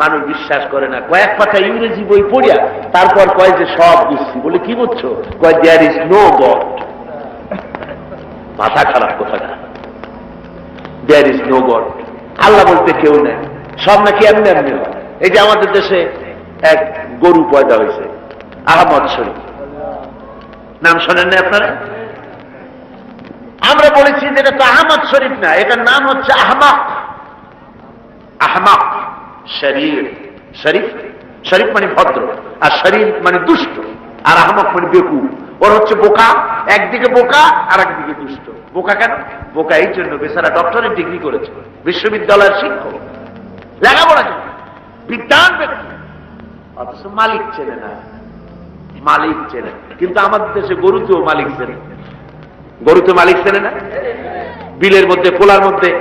মানুষ বিশ্বাস করে না। কয়েক পাতা ইংরেজি বই পড়িয়া তারপর কয় যে, সব বুঝছি। বলে, কি বুঝছ? কয় দেয়ার ইজ নো গড মাথা খারাপ কোথাকার there is no God Allah বলতে কেউ নেই। সব নাকি এমনি এমনি হয়। এই যে আমাদের দেশে এক গরু পয়দা হয়েছে, আহমদ শরীফ। নাম শোনেন না আপনারা? আমরা বলেছি যে এটা তো আহমদ শরীফ না, এটার নাম হচ্ছে আহমাক। আহমাক। শরীর, শরীফ শরীফ মানে ভদ্র, আর শরীর মানে দুষ্ট, আর আহমক মানে বেকু ওর হচ্ছে বোকা, একদিকে বোকা আর একদিকে দুষ্ট। বোকা কেন? বোকা এই জন্য বেচারা ডক্টরের ডিগ্রি করেছে, বিশ্ববিদ্যালয়ের শিক্ষক। লেখাপড়া বিজ্ঞান ব্যক্তি অথচ মালিক চেনে না। মালিক চেনে। কিন্তু আমাদের দেশে গরুতেও মালিক চেনে। গরুতে মালিক চেনে না? বিলের মধ্যে খোলার মধ্যে,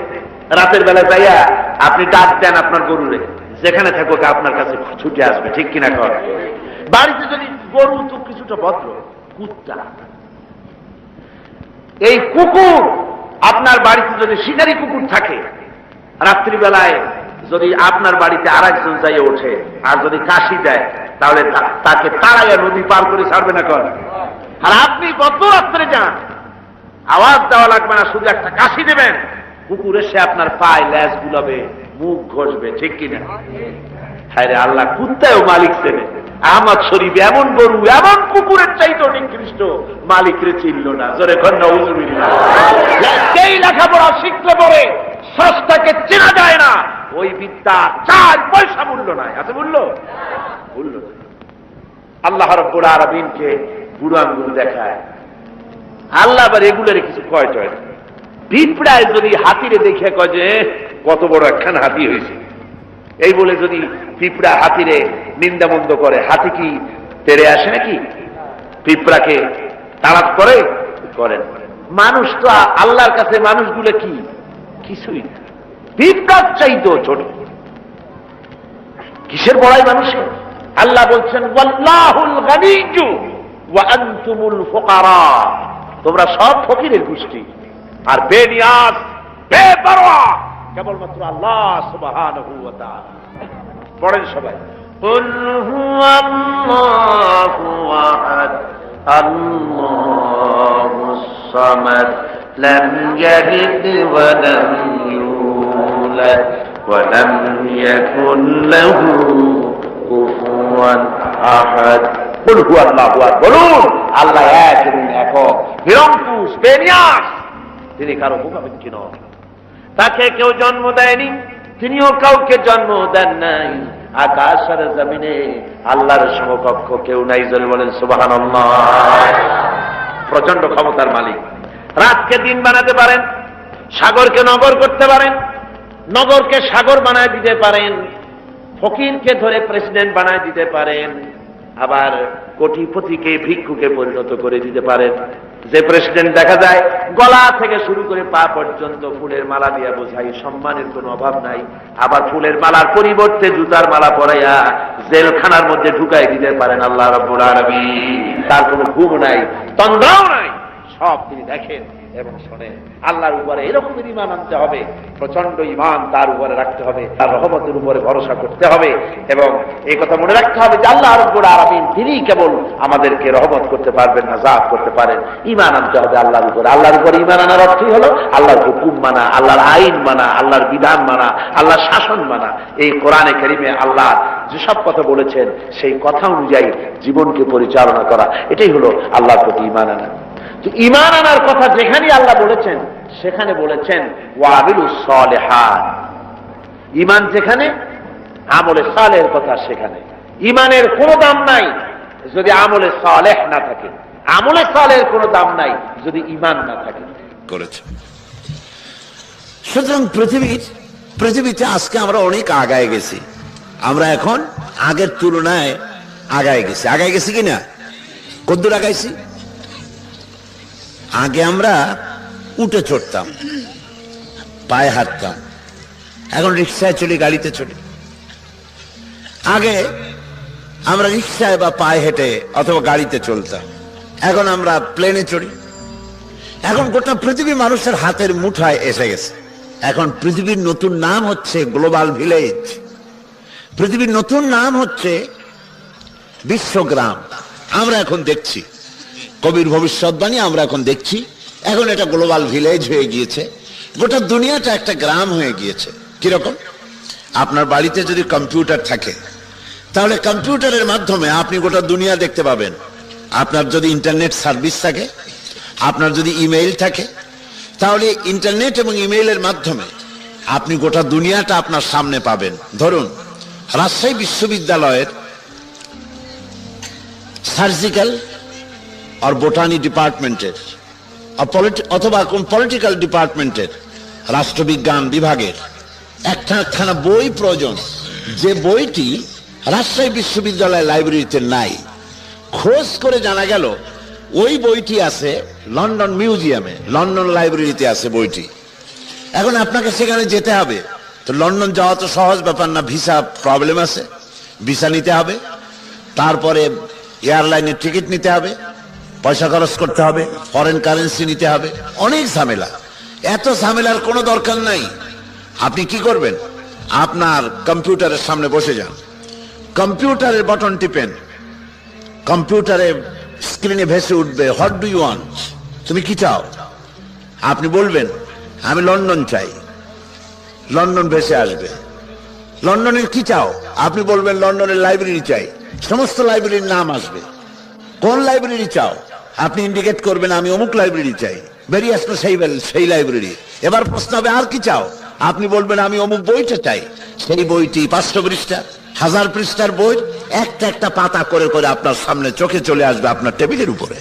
রাতের বেলা যাইয়া আপনি ডাক দেন আপনার গরু গরুরে। যেখানে থাকুক আপনার কাছে ছুটে আসবে, ঠিক কিনা কর? বাড়িতে যদি গরু তো কিছুটা ভদ্র, কুত্তা। এই কুকুর, আপনার বাড়িতে যদি শিকারি কুকুর থাকে, রাত্রিবেলায় যদি আপনার বাড়িতে আর একজন যাইয়ে ওঠে, আর যদি কাশি দেয়, তাহলে তাকে তাড়াইয়া নদী পার করে ছাড়বে না কর। আর আপনি কত রাত্রে যান। আওয়াজ দেওয়া লাগবে না, শুধু একটা কাশি দেবেন। কুকুর এসে আপনার পায়ে ল্যাস গুলাবে মুখ ঘষবে, ঠিক কিনা? হ্যাঁ আল্লাহ, কুত্তায়ও মালিক চেনে। আহমদ শরীফ এমন গরু, এমন কুকুরের চাইতো নিকৃষ্ট। মালিক রে চিনল না। জোরে সেই লেখাপড়া শিখলে পরে সস্তাকে চেনা যায় না, ওই বিদ্যা চার পয়সা মূল্য নাই। আছে মূল্য? মূল্য। আল্লাহ রব্বুল আরবিনকে বুড়ো আঙ্গুল দেখায়। আল্লাহ আবার এগুলোর কিছু কয়, টয় না। পিঁপড়ায় যদি হাতিরে দেখে কয় যে, কত বড় একখান হাতি হয়েছে। এই বলে যদি পিঁপড়া হাতিরে নিন্দামন্দ করে, হাতি কি তেরে আসে নাকি? পিঁপড়াকে তাড়াত করে? করেন। মানুষ তো আল্লাহর কাছে মানুষগুলো কি? কিছুই পিঁপড়ার চাইতো ছোট। কিসের বড়াই মানুষের? আল্লাহ বলছেন তোমরা সব ফকিরের গোষ্ঠী। আর বেনিয়াজ বেপরোয়া কেবলমাত্র আল্লাহ সুবহানাহু ওয়া তাআলা পড়েন সবাই قل هو الله أحد الله الصمد لم يلد ولم يولد ولم يكن له كفوا أحد قل هو الله أحد বলুন আল্লাহ এক এবং একক নিরঙ্কুশ বেনিয়াস তিনি কারও মুখাপেক্ষী নন। তাকে কেউ জন্ম দেয়নি, তিনিও কাউকে জন্ম দেন নাই। আকাশ আর জমিনে আল্লাহর সমকক্ষ কেউ নাই জল বলেন সুবাহান প্রচণ্ড ক্ষমতার মালিক। রাতকে দিন বানাতে পারেন, সাগরকে নগর করতে পারেন, নগরকে সাগর বানায় দিতে পারেন, ফকিরকে ধরে প্রেসিডেন্ট বানায় দিতে পারেন, আবার কোটিপতিকে, ভিক্ষুকে পরিণত করে দিতে পারেন। যে প্রেসিডেন্ট দেখা যায়, গলা থেকে শুরু করে পা পর্যন্ত ফুলের মালা দিয়ে বোঝাই সম্মানের কোনো অভাব নাই। আবার ফুলের মালার পরিবর্তে জুতার মালা পরাইয়া জেলখানার মধ্যে ঢুকাই দিতে পারেন আল্লাহ রব্বুল আরবি তার কোনো ঘুম নাই, তন্দ্রাও নাই। সব তিনি দেখেন। এবং শোনেন, আল্লাহর উপরে এরকমের ইমান আনতে হবে প্রচণ্ড ইমান তার উপরে রাখতে হবে, তার রহমতের উপরে ভরসা করতে হবে এবং এই কথা মনে রাখতে হবে যে আল্লাহ রব্বুল আলামিন তিনি কেবল আমাদেরকে রহমত করতে পারবেন না জাত করতে পারেন ইমান আনতে হবে আল্লাহর উপরে। আল্লাহর উপরে ইমান আনার অর্থই হলো আল্লাহর হুকুম মানা, আল্লাহর আইন মানা, আল্লাহর বিধান মানা, আল্লাহর শাসন মানা। এই কোরআনে কারিমে আল্লাহ যেসব কথা বলেছেন, সেই কথা অনুযায়ী জীবনকে পরিচালনা করা, এটাই হলো আল্লাহর প্রতি ইমান আনা। তো ইমান আনার কথা যেখানে আল্লাহ বলেছেন সেখানে বলেছেন ওয়াবিল সলেহান ইমান যেখানে আমলে সালের কথা সেখানে। ইমানের কোনো দাম নাই যদি আমলে সালেহ না থাকে। আমলে সালের কোনো দাম নাই যদি ইমান না থাকে। করেছে। সুতরাং পৃথিবীর পৃথিবীতে আজকে আমরা অনেক আগায় গেছি। আমরা এখন আগের তুলনায় আগায় গেছি। আগায় গেছি কিনা? কদ্দূর আগাইছি? আগে আমরা উঠে চড়তাম, পায়ে হাঁটতাম, এখন রিক্সায় চলি গাড়িতে চলি আগে আমরা রিক্সায় বা পায়ে হেঁটে অথবা গাড়িতে চলতাম, এখন আমরা প্লেনে চড়ি। এখন গোটা পৃথিবী মানুষের হাতের মুঠায় এসে গেছে। এখন পৃথিবীর নতুন নাম হচ্ছে গ্লোবাল ভিলেজ। পৃথিবীর নতুন নাম হচ্ছে বিশ্বগ্রাম। আমরা এখন দেখছি কবির ভবিষ্যৎবাণী আমরা এখন দেখছি। এখন এটা গ্লোবাল ভিলেজ হয়ে গিয়েছে। গোটা দুনিয়াটা একটা গ্রাম হয়ে গিয়েছে। কীরকম? আপনার বাড়িতে যদি কম্পিউটার থাকে, তাহলে কম্পিউটারের মাধ্যমে আপনি গোটা দুনিয়া দেখতে পাবেন। আপনার যদি ইন্টারনেট সার্ভিস থাকে, আপনার যদি ইমেইল থাকে, তাহলে ইন্টারনেট এবং ইমেইলের মাধ্যমে আপনি গোটা দুনিয়াটা আপনার সামনে পাবেন। ধরুন, রাজশাহী বিশ্ববিদ্যালয়ের সার্জিক্যাল আর বোটানি ডিপার্টমেন্টের অথবা কোন পলিটিক্যাল ডিপার্টমেন্টের রাষ্ট্রবিজ্ঞান বিভাগের। একটা একখানা বই প্রয়োজন। যে বইটি রাজশাহী বিশ্ববিদ্যালয় লাইব্রেরিতে নাই। খোঁজ করে জানা গেল, ওই বইটি আছে লন্ডন মিউজিয়ামে লন্ডন লাইব্রেরিতে আছে বইটি। এখন আপনাকে সেখানে যেতে হবে। তো লন্ডন যাওয়া তো সহজ ব্যাপার না ভিসা প্রবলেম আছে। ভিসা নিতে হবে। তারপরে এয়ারলাইনের টিকিট নিতে হবে। পয়সা খরচ করতে হবে ফরেন কারেন্সি নিতে হবে, অনেক ঝামেলা। এত ঝামেলার কোনো দরকার নাই। আপনি কি করবেন? আপনার কম্পিউটারের সামনে বসে যান। কম্পিউটারের বটন টিপেন। কম্পিউটারে স্ক্রিনে ভেসে উঠবে হোয়াট ডু ইউ ওয়ান্ট তুমি কি চাও? আপনি বলবেন, আমি লন্ডন চাই। লন্ডন ভেসে আসবে। লন্ডনের কি চাও? আপনি বলবেন, লন্ডনের লাইব্রেরি চাই। সমস্ত লাইব্রেরির নাম আসবে। কোন লাইব্রেরি চাও? আপনি ইন্ডিকেট করবেন, আমি অমুক লাইব্রেরি চাই। বেরিয়ে আসলো সেই সেই লাইব্রেরি এবার প্রশ্ন হবে, আর কি চাও? আপনি বলবেন, আমি অমুক বইটা চাই। সেই বইটি পাঁচশো পৃষ্ঠা, হাজার পৃষ্ঠার বই, একটা একটা পাতা করে করে আপনার সামনে চোখে চলে আসবে আপনার টেবিলের উপরে।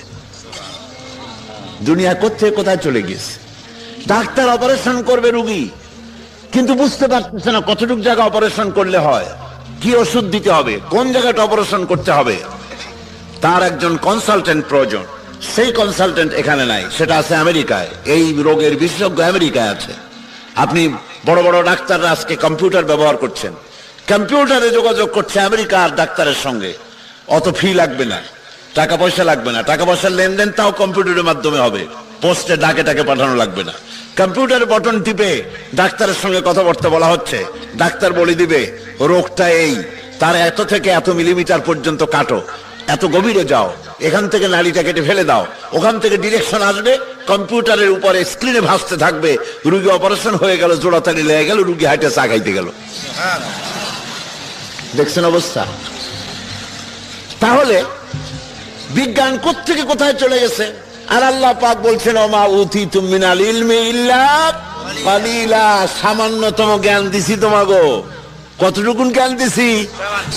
দুনিয়া কোথায় কোথায় চলে গিয়েছে? ডাক্তার অপারেশন করবে রুগী। কিন্তু বুঝতে পারতেছে না কতটুকু জায়গা অপারেশন করলে হয়। কি ওষুধ দিতে হবে? কোন জায়গাটা অপারেশন করতে হবে? তার একজন কনসালটেন্ট প্রয়োজন। সেই কনসালটেন্ট এখানে নাই, সেটা আছে আমেরিকায়। এই রোগের বিশেষজ্ঞ আমেরিকায় আছে। আপনি বড় বড় ডাক্তাররা আজকে কম্পিউটার ব্যবহার করছেন। কম্পিউটারে যোগাযোগ করছে আমেরিকার ডাক্তারের সঙ্গে। অত ফি লাগবে না, টাকা পয়সা লাগবে না। টাকা পয়সার লেনদেন তাও কম্পিউটারের মাধ্যমে হবে। পোস্টে ডাকে টাকে পাঠানো লাগবে না। কম্পিউটারে বটন টিপে ডাক্তারের সঙ্গে কথাবার্তা বলা হচ্ছে। ডাক্তার বলে দিবে, রোগটা এই, তার এত থেকে এত মিলিমিটার পর্যন্ত কাটো। এত গভীরে যাও। এখান থেকে নালীটা কেটে ফেলে দাও। ওখান থেকে ডিরেকশন আসবে, কম্পিউটারের উপরে স্ক্রিনে ভাসতে থাকবে। রুগী অপারেশন হয়ে গেল জোড়াতালি লেগে গেল, রুগী হাইটে চা খাইতে গেল। দেখছেন অবস্থা? তাহলে বিজ্ঞান কোত্থেকে কোথায় চলে গেছে? আর আল্লাহ পাক বলছেন, ওমা উথি তুমি ইলমি ইল্লা সামান্যতম জ্ঞান দিছি তোমাগো। কতটুকুন জ্ঞান দিছি?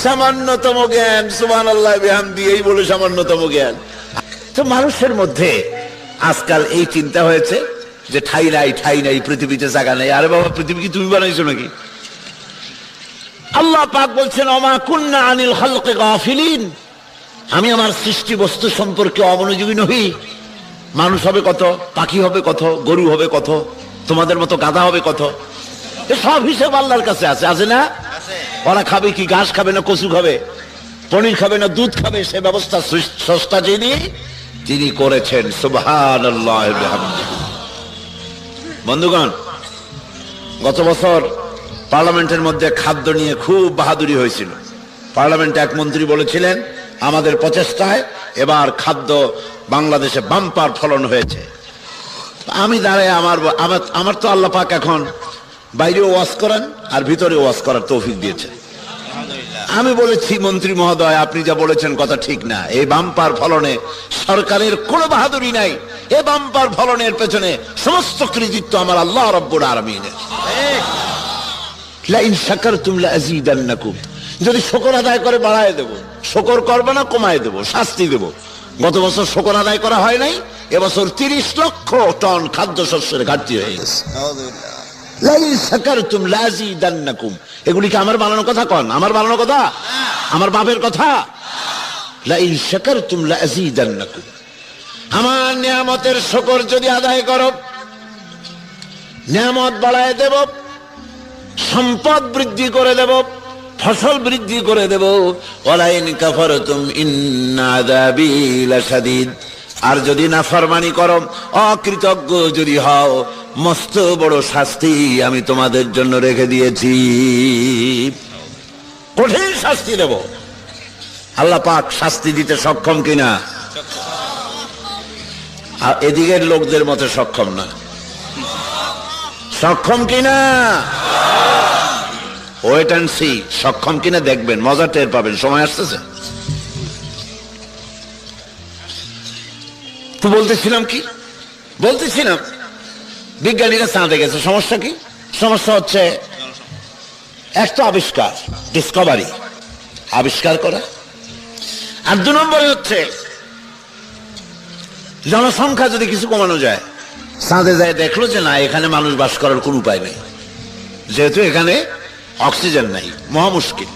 সামান্যতম জ্ঞান সুমান আল্লাহ এই বলে সামান্যতম জ্ঞান। তো মানুষের মধ্যে আজকাল এই চিন্তা হয়েছে যে ঠাই নাই ঠাই নাই, পৃথিবীতে জায়গা নাই। আরে বাবা, পৃথিবী কি তুমি বানাইছো নাকি? আল্লাহ পাক বলছেন অমা কুন্না আনিল খালকে গাফিলিন। আমি আমার সৃষ্টি বস্তু সম্পর্কে অমনোযোগী নহি। মানুষ হবে কত, পাখি হবে কত, গরু হবে কত, তোমাদের মতো গাধা হবে কত। সব হিসেব আল্লাহর কাছে আছে আছে না? ওরা খাবে কি, ঘাস খাবে না কচু খাবে? পনির খাবে না দুধ খাবে? সে ব্যবস্থা সৃ- স্রষ্টা যিনি তিনি করেছেন। সুবহান বন্ধুগণ, গত বছর পার্লামেন্টের মধ্যে খাদ্য নিয়ে খুব বাহাদুরি হয়েছিল। পার্লামেন্টে এক মন্ত্রী বলেছিলেন, আমাদের প্রচেষ্টায় এবার খাদ্য বাংলাদেশে বাম্পার ফলন হয়েছে। আমি দাঁড়ায় আমার আমার তো আল্লাহ পাক এখন বাইরেও ওয়াশ করেন আর ভিতরে ওয়াশ করার তৌফিক দিয়েছে। আমি বলেছি মন্ত্রী মহোদয় আপনি যা বলেছেন কথা ঠিক না। এই বাম্পার ফলনে সরকারের কোনো বাহাদুরি নাই। এ বাম্পার ফলনের পেছনে সমস্ত কৃতিত্ব আমার আল্লাহ রব্বুর আরামিনের লাইন শাকার তুমলা আজিদান্নাকুম যদি শকর আদায় করে বাড়ায় দেব শকর করবে না কমায় দেব শাস্তি দেব। গত বছর শকর আদায় করা হয় নাই এবছর তিরিশ লক্ষ টন খাদ্যশস্যের ঘাটতি হয়ে গেছে। লাইন শাকার তুম লাজিদান্নাকুম। এগুলি কি আমার বানানো কথা কন। আমার বানানো কথা? আমার বাপের কথা? তুম আমার নিয়ামতের শকর যদি আদায় করো, নিয়ামত বাড়ায় দেব, সম্পদ বৃদ্ধি করে দেব, ফসল বৃদ্ধি করে দেব। ওলাইন কাফারতুম ইন্নাদাবি লাশাদীদ। আর যদি নাফরমানি করো, অকৃতজ্ঞ যদি হও মস্ত বড় শাস্তি আমি তোমাদের জন্য রেখে দিয়েছি। কঠিন শাস্তি দেব। আল্লাহ পাক শাস্তি দিতে সক্ষম কিনা? আর এদিকের লোকদের মতো সক্ষম না। সক্ষম কিনা? ওয়েট অ্যান্ড সি সক্ষম কিনা দেখবেন, মজা টের পাবেন, সময় আসতেছে। তো বলতেছিলাম কি? বলতেছিলাম বিজ্ঞানীরা চাঁদে গেছে। সমস্যা কি? সমস্যা হচ্ছে একটা আবিষ্কার ডিসকভারি আবিষ্কার করা। আর দু নম্বরে হচ্ছে, জনসংখ্যা যদি কিছু কমানো যায়, চাঁদে যায় দেখল যে না, এখানে মানুষ বাস করার কোন উপায় নেই। যেহেতু এখানে অক্সিজেন নাই, মহা মুশকিল।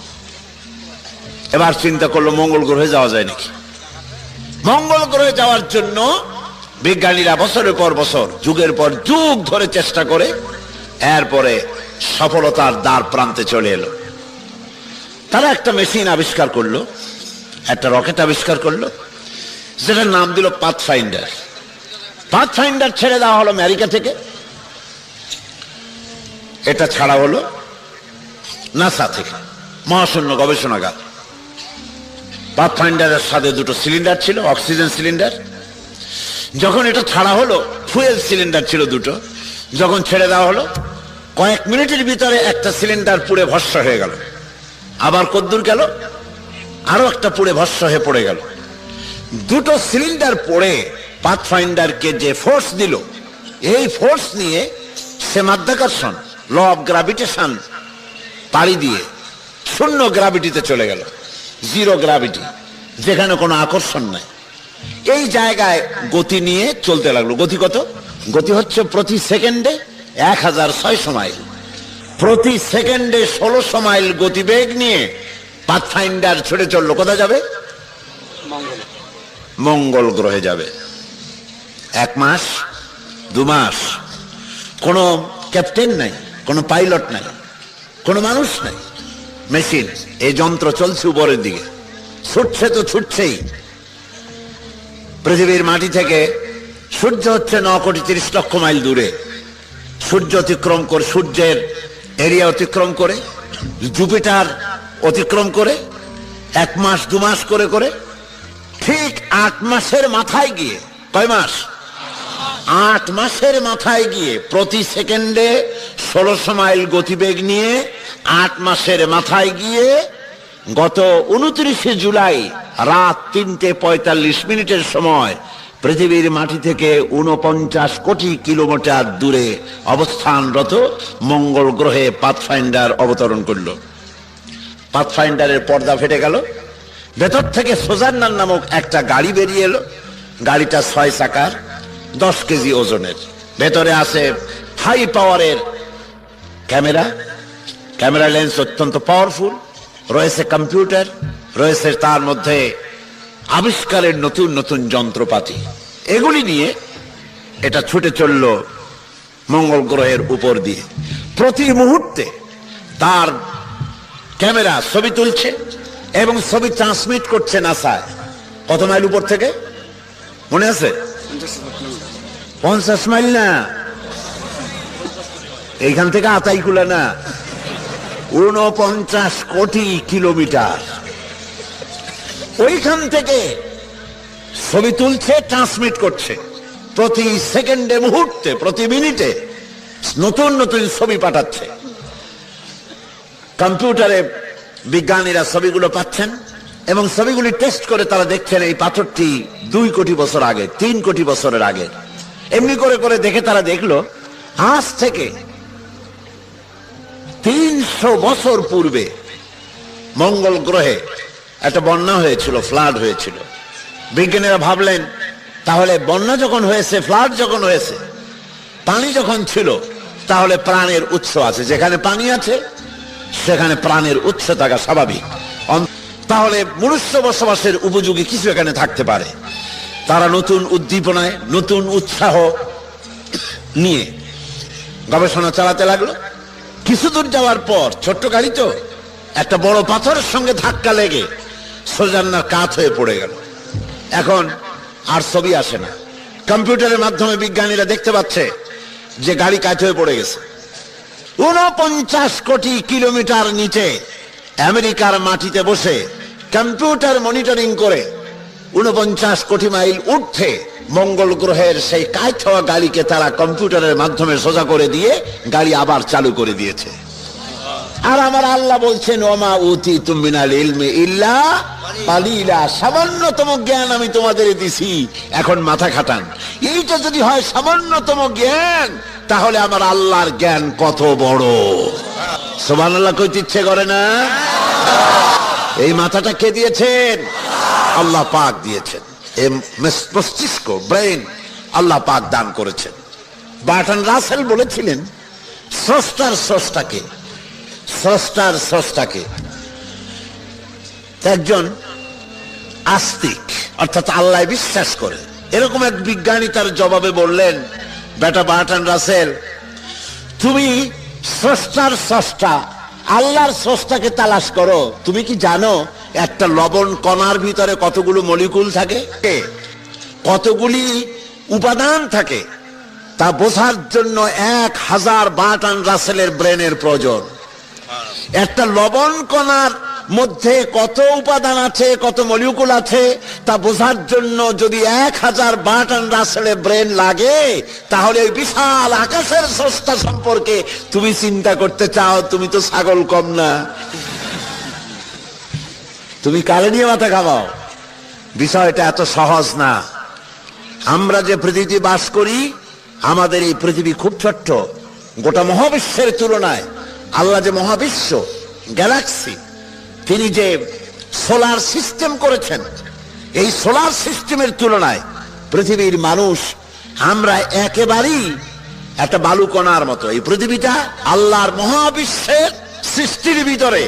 এবার চিন্তা করল মঙ্গল গ্রহে যাওয়া যায় নাকি? মঙ্গল গ্রহে যাওয়ার জন্য বিজ্ঞানীরা বছরের পর বছর, যুগের পর যুগ ধরে চেষ্টা করে, এরপরে সফলতার দ্বার প্রান্তে চলে এলো। তারা একটা মেশিন আবিষ্কার করল, একটা রকেট আবিষ্কার করল, যেটার নাম দিল পাথ ফাইন্ডার পাথ ফাইন্ডার ছেড়ে দেওয়া হলো আমেরিকা থেকে। এটা ছাড়া হলো নাসা থেকে, মহাশূন্য গবেষণাগার। পাথ ফাইন্ডারের সাথে দুটো সিলিন্ডার ছিল, অক্সিজেন সিলিন্ডার। যখন এটা ছাড়া হলো, ফুয়েল সিলিন্ডার ছিল দুটো, যখন ছেড়ে দেওয়া হলো, কয়েক মিনিটের ভিতরে একটা সিলিন্ডার পুড়ে ভস্য হয়ে গেল। আবার কদ্দূর গেল, আরও একটা পুড়ে ভস্য হয়ে পড়ে গেল। দুটো সিলিন্ডার পড়ে পাথ ফাইন্ডারকে যে ফোর্স দিল, এই ফোর্স নিয়ে সে মাধ্যাকর্ষণ, ল অফ গ্রাভিটেশন পাড়ি দিয়ে শূন্য গ্রাভিটিতে চলে গেল, জিরো গ্রাভিটি যেখানে কোনো আকর্ষণ নাই। এই জায়গায় গতি নিয়ে চলতে লাগল। গতি কত? গতি হচ্ছে প্রতি সেকেন্ডে এক হাজার ছয়শো মাইল। প্রতি সেকেন্ডে ষোলোশো মাইল গতিবেগ নিয়ে পাথফাইন্ডার ছুটে চলল। কোথায় যাবে? মঙ্গল গ্রহে যাবে। এক মাস, দু মাস। কোনো ক্যাপ্টেন নাই, কোনো পাইলট নাই, কোনো মানুষ নাই। মেশিন, এই যন্ত্র চলছে উপরের দিকে। ছুটছে তো ছুটছেই। পৃথিবীর মাটি থেকে সূর্য হচ্ছে ন কোটি তিরিশ লক্ষ মাইল দূরে। সূর্য অতিক্রম করে, সূর্যের এরিয়া অতিক্রম করে, জুপিটার অতিক্রম করে, এক মাস, দু মাস করে করে, ঠিক আট মাসের মাথায় গিয়ে, কয় মাস? আট মাসের মাথায় গিয়ে প্রতি সেকেন্ডে ষোলোশো মাইল গতিবেগ নিয়ে আট মাসের মাথায় গিয়ে গত উনত্রিশে জুলাই রাত তিনটে পঁয়তাল্লিশ মিনিটের সময় পৃথিবীর মাটি থেকে উনপঞ্চাশ কোটি কিলোমিটার দূরে অবস্থানরত মঙ্গল গ্রহে পাথফাইন্ডার অবতরণ করল। পাথফাইন্ডারের পর্দা ফেটে গেল। ভেতর থেকে সোজান্নার নামক একটা গাড়ি বেরিয়ে এলো। গাড়িটা ছয় চাকার, দশ কেজি ওজনের। ভেতরে আছে হাই পাওয়ারের ক্যামেরা। ক্যামেরা লেন্স অত্যন্ত পাওয়ারফুল। রয়েছে কম্পিউটার, রয়েছে তার মধ্যে আবিষ্কারের নতুন নতুন যন্ত্রপাতি। এগুলি নিয়ে এটা ছুটে চলল মঙ্গল গ্রহের উপর দিয়ে। প্রতি মুহূর্তে তার ক্যামেরা ছবি তুলছে এবং ছবি ট্রান্সমিট করছে নাসায়। কত মাইল উপর থেকে? মনে আছে? পঞ্চাশ মাইল না। এইখান থেকে আতাইকুলা না। উনপঞ্চাশ কোটি কিলোমিটার। ওইখান থেকে ছবি তুলছে ট্রান্সমিট করছে। প্রতি সেকেন্ডে মুহূর্তে, প্রতি মিনিটে নতুন নতুন ছবি পাঠাচ্ছে। কম্পিউটারে বিজ্ঞানীরা ছবিগুলো পাচ্ছেন এবং ছবিগুলি টেস্ট করে তারা দেখছেন এই পাথরটি দুই কোটি বছর আগে, তিন কোটি বছরের আগে। এমনি করে করে দেখে তারা দেখল, আজ থেকে তিনশো বছর পূর্বে মঙ্গল গ্রহে একটা বন্যা হয়েছিল ফ্লাড হয়েছিল। বিজ্ঞানীরা ভাবলেন, তাহলে বন্যা যখন হয়েছে ফ্লাড যখন হয়েছে, পানি যখন ছিল, তাহলে প্রাণের উৎস আছে। যেখানে পানি আছে, সেখানে প্রাণের উৎস থাকা স্বাভাবিক। তাহলে মনুষ্য বসবাসের উপযোগী কিছু এখানে থাকতে পারে। তারা নতুন উদ্দীপনায়, নতুন উৎসাহ নিয়ে গবেষণা চালাতে লাগল। কিছু দূর যাওয়ার পর, ছোট্ট গাড়ি তো, একটা বড় পাথরের সঙ্গে ধাক্কা লেগে সোজান্নার কাত হয়ে পড়ে গেল। এখন আর ছবি আসে না। কম্পিউটারের মাধ্যমে বিজ্ঞানীরা দেখতে পাচ্ছে যে গাড়ি কাত হয়ে পড়ে গেছে। উনপঞ্চাশ কোটি কিলোমিটার নিচে আমেরিকার মাটিতে বসে কম্পিউটার মনিটরিং করে উনপঞ্চাশ কোটি মাইল উঠে মঙ্গল গ্রহের সেই কাজ হওয়া গাড়িকে তারা কম্পিউটারের মাধ্যমে সোজা করে দিয়ে গাড়ি আবার চালু করে দিয়েছে। আর আমার আল্লাহ বলছেন, ওমা উতি পালিলা সামান্যতম জ্ঞান আমি তোমাদের দিছি, এখন মাথা খাটান। এইটা যদি হয় সামান্যতম জ্ঞান, তাহলে আমার আল্লাহর জ্ঞান কত বড়? সোমান আল্লাহ কইতে ইচ্ছে করে না? এই মাথাটা কে দিয়েছেন? আল্লাহ পাক দিয়েছেন। মস্তিষ্ক ব্রেন আল্লাহ পাক দান করেছেন। বাটন রাসেল বলেছিলেন, স্রষ্টার স্রষ্টাকে স্রষ্টার স্রষ্টাকে একজন আস্তিক, অর্থাৎ আল্লাহ বিশ্বাস করে। এরকম এক বিজ্ঞানী তার জবাবে বললেন, বেটা বাটান রাসেল, তুমি স্রষ্টার স্রষ্টা, আল্লাহর স্রষ্টাকে তালাশ করো। তুমি কি জানো একটা লবণ কণার ভিতরে কতগুলো মলিকুল থাকে? কতগুলি উপাদান থাকে? তা বোঝার জন্য এক হাজার বাটান রাসেলের ব্রেনের প্রয়োজন। একটা লবণ কণার মধ্যে কত উপাদান আছে, কত মলিকুল আছে, তা বোঝার জন্য যদি এক হাজার বাটন রাসেলে ব্রেন লাগে, তাহলে ওই বিশাল আকাশের সস্তা সম্পর্কে তুমি চিন্তা করতে চাও, তুমি তো ছাগল কম না। তুমি কালে নিয়ে মাথা খাওয়াও বিষয়টা এত সহজ না। আমরা যে পৃথিবীতে বাস করি, আমাদের এই পৃথিবী খুব ছোট্ট। গোটা মহাবিশ্বের তুলনায় আল্লাহ যে মহাবিশ্ব, গ্যালাক্সি, তিনি যে সোলার সিস্টেম করেছেন, এই সোলার সিস্টেমের তুলনায় পৃথিবীর মানুষ আমরা একেবারেই একটা বালুকণার মতো। এই পৃথিবীটা আল্লাহর মহাবিশ্বের সৃষ্টির ভিতরে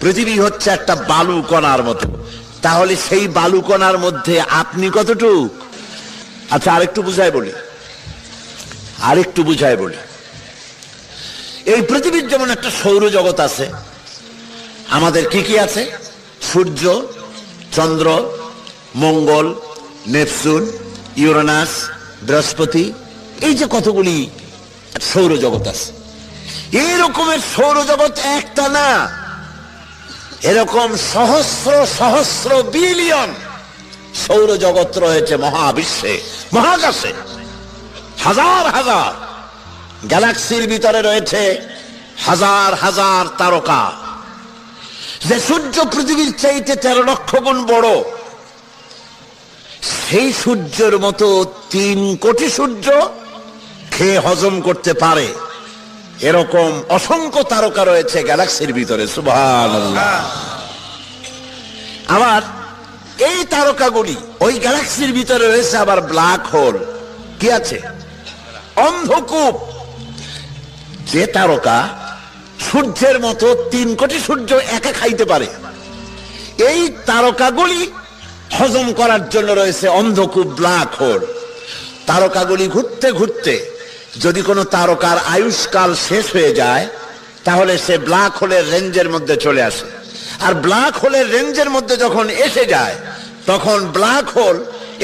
পৃথিবী হচ্ছে একটা বালুকণার মতো। তাহলে সেই বালুকণার মধ্যে আপনি কতটুক? আচ্ছা আরেকটু বুঝাই বলি। আরেকটু বুঝাই বলি। এই পৃথিবীর যেমন একটা সৌরজগৎ আছে, আমাদের কি কি আছে? সূর্য, চন্দ্র, মঙ্গল নেপসুন ইউরেনাস, বৃহস্পতি, এই যে কতগুলি সৌরজগৎ আছে। এই রকমের সৌরজগৎ একটা না। এরকম সহস্র সহস্র বিলিয়ন সৌরজগৎ রয়েছে মহাবিশ্বে, মহাকাশে। হাজার হাজার। গ্যালাক্সির ভিতরে রয়েছে হাজার হাজার তারকা। যে সূর্য পৃথিবীর চাইতে তেরো লক্ষ গুণ বড়, সেই সূর্যের মতো তিন কোটি সূর্য খেয়ে হজম করতে পারে। এরকম অসংখ্য তারকা রয়েছে গ্যালাক্সির ভিতরে সুভান আবার এই তারকাগুলি ওই গ্যালাক্সির ভিতরে রয়েছে আবার ব্ল্যাক হোল। কি আছে? অন্ধকূপ। যে তারকা সূর্যের মতো তিন কোটি সূর্য একা খাইতে পারে। এই তারকাগুলি হজম করার জন্য রয়েছে অন্ধকূপ ব্ল্যাক হোল। তারকাগুলি ঘুরতে ঘুরতে যদি কোনো তারকার আয়ুষ্কাল শেষ হয়ে যায় তাহলে সে ব্ল্যাক হোলের রেঞ্জের মধ্যে চলে আসে। আর ব্ল্যাক হোলের রেঞ্জের মধ্যে যখন এসে যায় তখন ব্ল্যাক হোল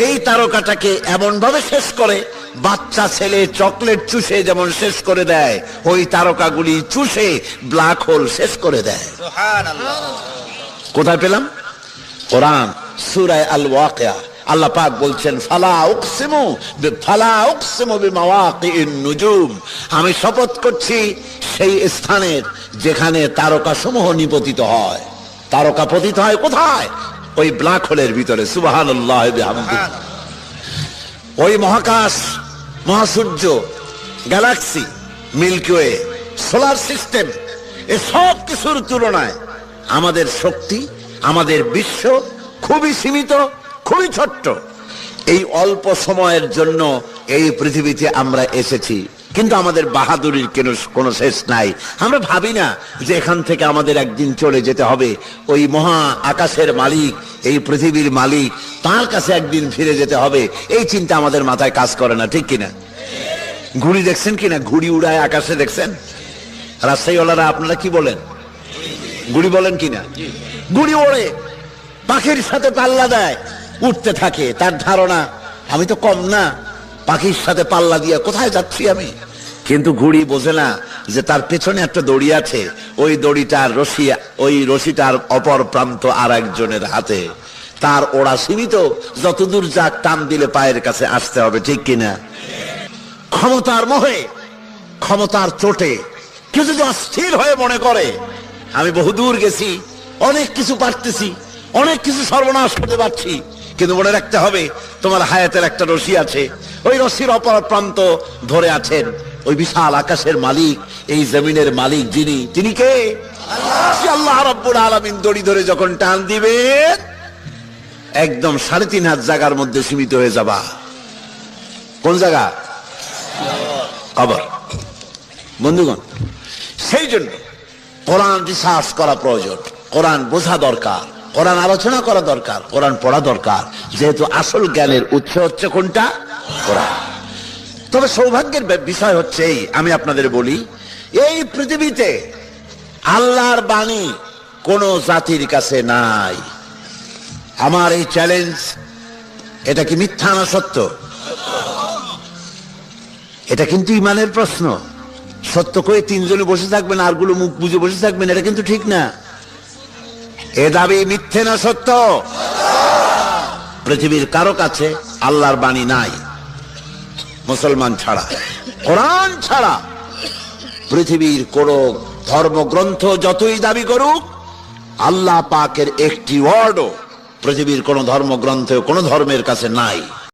এই তারকাটাকে এমন ভাবে শেষ করে বাচ্চা ছেলে চকলেট চুষে যেমন শেষ করে দেয় ওই তারকাগুলি চুষে ব্ল্যাক হোল শেষ করে দেয়। কোথায় পেলাম? কোরআন সুরায় আল ওয়াকিয়া আল্লাহ পাক বলছেন, ফালা উকসিমু ফালা উকসিমু নুজুম। আমি শপথ করছি, সেই স্থানের যেখানে তারকা সমূহ নিপতিত হয়। তারকা পতিত হয় কোথায়? ওই ব্ল্যাক হোলের ভিতরে বিহামদিহি। ওই মহাকাশ, মহাসূর্য, galaxy, milky way, solar system, এ সব কিছুর তুলনায় আমাদের শক্তি, আমাদের বিশ্ব খুবই সীমিত। খুবই ছোট্ট। এই অল্প সময়ের জন্য এই পৃথিবীতে আমরা এসেছি। কিন্তু আমাদের বাহাদুরির কেন কোনো শেষ নাই? আমরা ভাবি না যে এখান থেকে আমাদের একদিন চলে যেতে হবে। ওই মহা আকাশের মালিক, এই পৃথিবীর মালিক, তার কাছে একদিন ফিরে যেতে হবে। এই চিন্তা আমাদের মাথায় কাজ করে না, ঠিক কিনা? ঘুড়ি দেখছেন কিনা? ঘুড়ি উড়ায় আকাশে দেখছেন? রাজশাহীওয়ালারা আপনারা কি বলেন? ঘুড়ি বলেন কিনা? ঘুড়ি ওড়ে, পাখির সাথে পাল্লা দেয়। উঠতে থাকে, তার ধারণা, আমি তো কম না, পাখির সাথে পাল্লা দিয়ে কোথায় যাচ্ছি আমি? কিন্তু ঘুড়ি বোঝে না যে তার পেছনে একটা দড়ি আছে, ওই দড়িটার রশি, ওই রশিটার অপর প্রান্ত আর একজনের হাতে। তার ওরা সীমিত, যতদূর যাক টান দিলে পায়ের কাছে আসতে হবে, ঠিক কিনা? ক্ষমতার মোহে, ক্ষমতার চোটে, কেউ যদি অস্থির হয়ে মনে করে, আমি বহুদূর গেছি, অনেক কিছু পারতেছি, অনেক কিছু সর্বনাশ করতে পারছি কিন্তু মনে রাখতে হবে, তোমার হায়াতের একটা রশি আছে। ওই রশির অপর প্রান্ত ধরে আছেন ওই বিশাল আকাশের মালিক, এই জমিনের মালিক যিনি। তিনি কে? আল্লাহ। রব্বুল আলামিন দড়ি ধরে যখন টান দিবেন, একদম সাড়ে তিন হাত জায়গার মধ্যে সীমিত হয়ে যাবা। কোন জায়গা? কবর। বন্ধুগণ, সেই জন্য কোরআন রিসার্চ করা প্রয়োজন। কোরআন বোঝা দরকার। কোরআন আলোচনা করা দরকার, কোরআন পড়া দরকার। যেহেতু আসল জ্ঞানের উৎস হচ্ছে কোনটা? কোরআন। তবে সৌভাগ্যের বিষয় হচ্ছে এই, আমি আপনাদের বলি, এই পৃথিবীতে আল্লাহর বাণী কোন জাতির কাছে নাই। আমার এই চ্যালেঞ্জ এটা কি মিথ্যা না সত্য? এটা কিন্তু ইমানের প্রশ্ন। সত্য করে তিনজনে বসে থাকবেন আরগুলো মুখ বুঝে বসে থাকবেন, এটা কিন্তু ঠিক না। এ দাবি মিথ্যে না সত্য? পৃথিবীর কারও কাছে আল্লাহর বাণী নাই, মুসলমান ছাড়া, কোরআন ছাড়া। পৃথিবীর কোন ধর্মগ্রন্থ যতই দাবি করুক, আল্লাহ পাকের একটি ওয়ার্ডও পৃথিবীর কোন ধর্মগ্রন্থ কোন ধর্মের কাছে নাই।